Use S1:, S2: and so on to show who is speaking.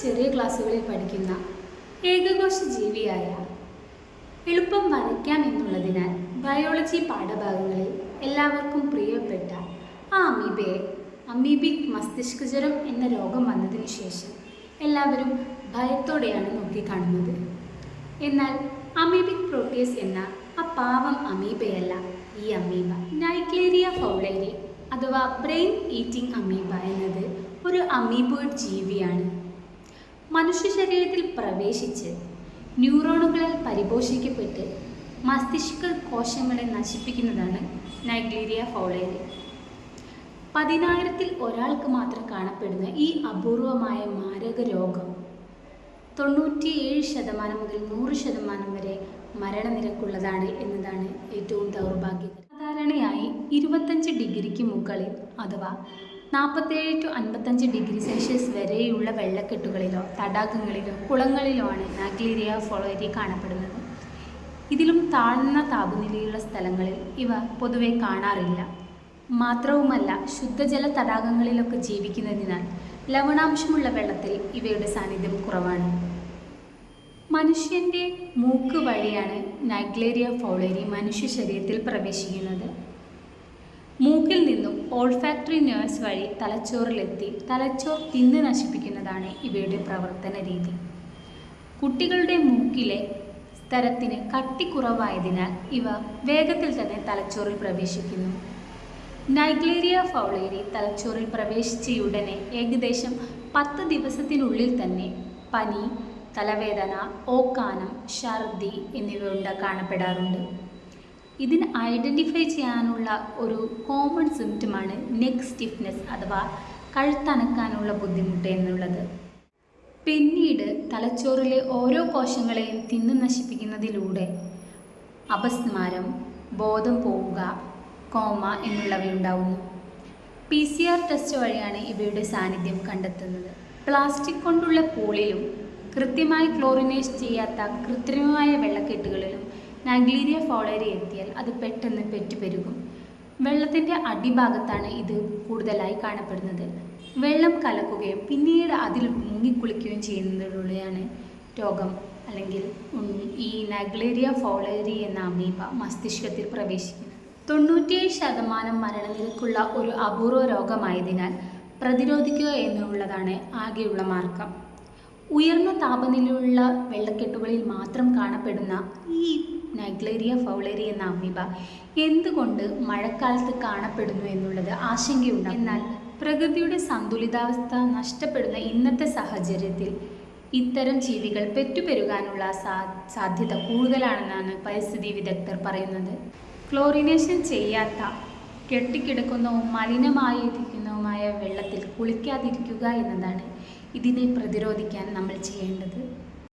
S1: ചെറിയ ക്ലാസ്സുകളിൽ പഠിക്കുന്ന ഏകകോശ ജീവിയായ എളുപ്പം വരയ്ക്കാം എന്നുള്ളതിനാൽ ബയോളജി പാഠഭാഗങ്ങളിൽ എല്ലാവർക്കും പ്രിയപ്പെട്ട ആ അമീബയെ അമീബിക് മസ്തിഷ്കജ്വരം എന്ന രോഗം വന്നതിന് ശേഷം എല്ലാവരും ഭയത്തോടെയാണ് നോക്കിക്കാണുന്നത്. എന്നാൽ അമീബിക് പ്രോട്ടീസ് എന്ന ആ പാവം അമീബയല്ല ഈ അമീബ. നൈക്ലേരിയ ഫൗളേരി അഥവാ ബ്രെയിൻ ഈറ്റിംഗ് അമീബ എന്നത് ഒരു അമീബോയിഡ് ജീവിയാണ്. മനുഷ്യ ശരീരത്തിൽ പ്രവേശിച്ച് ന്യൂറോണുകളാൽ പരിപോഷിക്കപ്പെട്ട് മസ്തിഷ്ക കോശങ്ങളെ നശിപ്പിക്കുന്നതാണ് നൈഗ്ലീരിയ ഫൗളേരി. പതിനായിരത്തിൽ ഒരാൾക്ക് മാത്രം കാണപ്പെടുന്ന ഈ അപൂർവമായ മാരക രോഗം തൊണ്ണൂറ്റിയേഴ് ശതമാനം മുതൽ നൂറ് ശതമാനം വരെ മരണനിരക്കുള്ളതാണ് എന്നതാണ് ഏറ്റവും ദൗർഭാഗ്യകരം. സാധാരണയായി ഇരുപത്തഞ്ച് ഡിഗ്രിക്ക് മുകളിൽ അഥവാ നാൽപ്പത്തേഴ് ടു അൻപത്തഞ്ച് ഡിഗ്രി സെൽഷ്യസ് വരെയുള്ള വെള്ളക്കെട്ടുകളിലോ തടാകങ്ങളിലോ കുളങ്ങളിലോ ആണ് നാഗ്ലീരിയ ഫോളോരി കാണപ്പെടുന്നത്. ഇതിലും താഴ്ന്ന താപനിലയുള്ള സ്ഥലങ്ങളിൽ ഇവ പൊതുവെ കാണാറില്ല. മാത്രവുമല്ല ശുദ്ധജല തടാകങ്ങളിലൊക്കെ ജീവിക്കുന്നതിനാൽ ലവണാംശമുള്ള വെള്ളത്തിൽ ഇവയുടെ സാന്നിധ്യം കുറവാണ്. മനുഷ്യന്റെ മൂക്ക് വഴിയാണ് നൈഗ്ലേരിയ ഫോളേരി മനുഷ്യ ശരീരത്തിൽ പ്രവേശിക്കുന്നത്. മൂക്കിൽ നിന്നും ഓൾഫാക്ടറി നേഴ്സ് വഴി തലച്ചോറിലെത്തി തലച്ചോർ തിന്ന് നശിപ്പിക്കുന്നതാണ് ഇവയുടെ പ്രവർത്തന രീതി. കുട്ടികളുടെ മൂക്കിലെ സ്ഥലത്തിന് കട്ടി കുറവായതിനാൽ ഇവ വേഗത്തിൽ തന്നെ തലച്ചോറിൽ പ്രവേശിക്കുന്നു. നൈഗ്ലേരിയ ഫൗളേരി തലച്ചോറിൽ പ്രവേശിച്ച ഉടനെ ഏകദേശം പത്ത് ദിവസത്തിനുള്ളിൽ തന്നെ പനി തലവേദന ഓക്കാനം ഛർദി എന്നിവ ഉണ്ട് കാണപ്പെടാറുണ്ട്. ഇതിന് ഐഡന്റിഫൈ ചെയ്യാനുള്ള ഒരു കോമൺ സിംറ്റമാണ് നെക്ക് സ്റ്റിഫ്നെസ് അഥവാ കഴുത്തനക്കാനുള്ള ബുദ്ധിമുട്ട് എന്നുള്ളത്. പിന്നീട് തലച്ചോറിലെ ഓരോ കോശങ്ങളെയും തിന്നു നശിപ്പിക്കുന്നതിലൂടെ അപസ്മാരം ബോധം പോവുക കോമ എന്നുള്ളവയുണ്ടാവുന്നു. പി സി ആർ ടെസ്റ്റ് വഴിയാണ് ഇവയുടെ സാന്നിധ്യം കണ്ടെത്തുന്നത്. പ്ലാസ്റ്റിക് കൊണ്ടുള്ള പൂളിലും കൃത്യമായി ക്ലോറിനേറ്റ് ചെയ്യാത്ത കൃത്രിമമായ വെള്ളക്കെട്ടുകളിലും നാഗ്ലീരിയ ഫോളേരി എത്തിയാൽ അത് പെട്ടെന്ന് പെറ്റുപെരുകും. വെള്ളത്തിന്റെ അടിഭാഗത്താണ് ഇത് കൂടുതലായി കാണപ്പെടുന്നത്. വെള്ളം കലക്കുകയും പിന്നീട് അതിൽ മുങ്ങിക്കുളിക്കുകയും ചെയ്യുന്നതിലൂടെയാണ് രോഗം അല്ലെങ്കിൽ ഈ നാഗ്ലേരിയ ഫോളേരി എന്ന അമീബ മസ്തിഷ്കത്തിൽ പ്രവേശിക്കുന്നത്. തൊണ്ണൂറ്റിയേഴ് ശതമാനം മരണനിരക്കുള്ള ഒരു അപൂർവ രോഗമായതിനാൽ പ്രതിരോധിക്കുക എന്നുള്ളതാണ് ആകെയുള്ള മാർഗം. ഉയർന്ന താപനിലയുള്ള വെള്ളക്കെട്ടുകളിൽ മാത്രം കാണപ്പെടുന്ന ഈ നൈഗ്ലേരിയ ഫൗളേരി എന്ന അമീബ. എന്തുകൊണ്ട് മഴക്കാലത്ത് കാണപ്പെടുന്നു എന്നുള്ളത് ആശങ്കയുണ്ട്. എന്നാൽ പ്രകൃതിയുടെ സന്തുലിതാവസ്ഥ നഷ്ടപ്പെടുന്ന ഇന്നത്തെ സാഹചര്യത്തിൽ ഇത്തരം ജീവികൾ പെറ്റുപെരുകാനുള്ള സാധ്യത കൂടുതലാണെന്നാണ് പരിസ്ഥിതി വിദഗ്ധർ പറയുന്നത്. ക്ലോറിനേഷൻ ചെയ്യാത്ത കെട്ടിക്കിടക്കുന്നതും മലിനമായിരിക്കുന്നതുമായ വെള്ളത്തിൽ കുളിക്കാതിരിക്കുക എന്നതാണ് ഇതിനെ പ്രതിരോധിക്കാൻ നമ്മൾ ചെയ്യേണ്ടത്.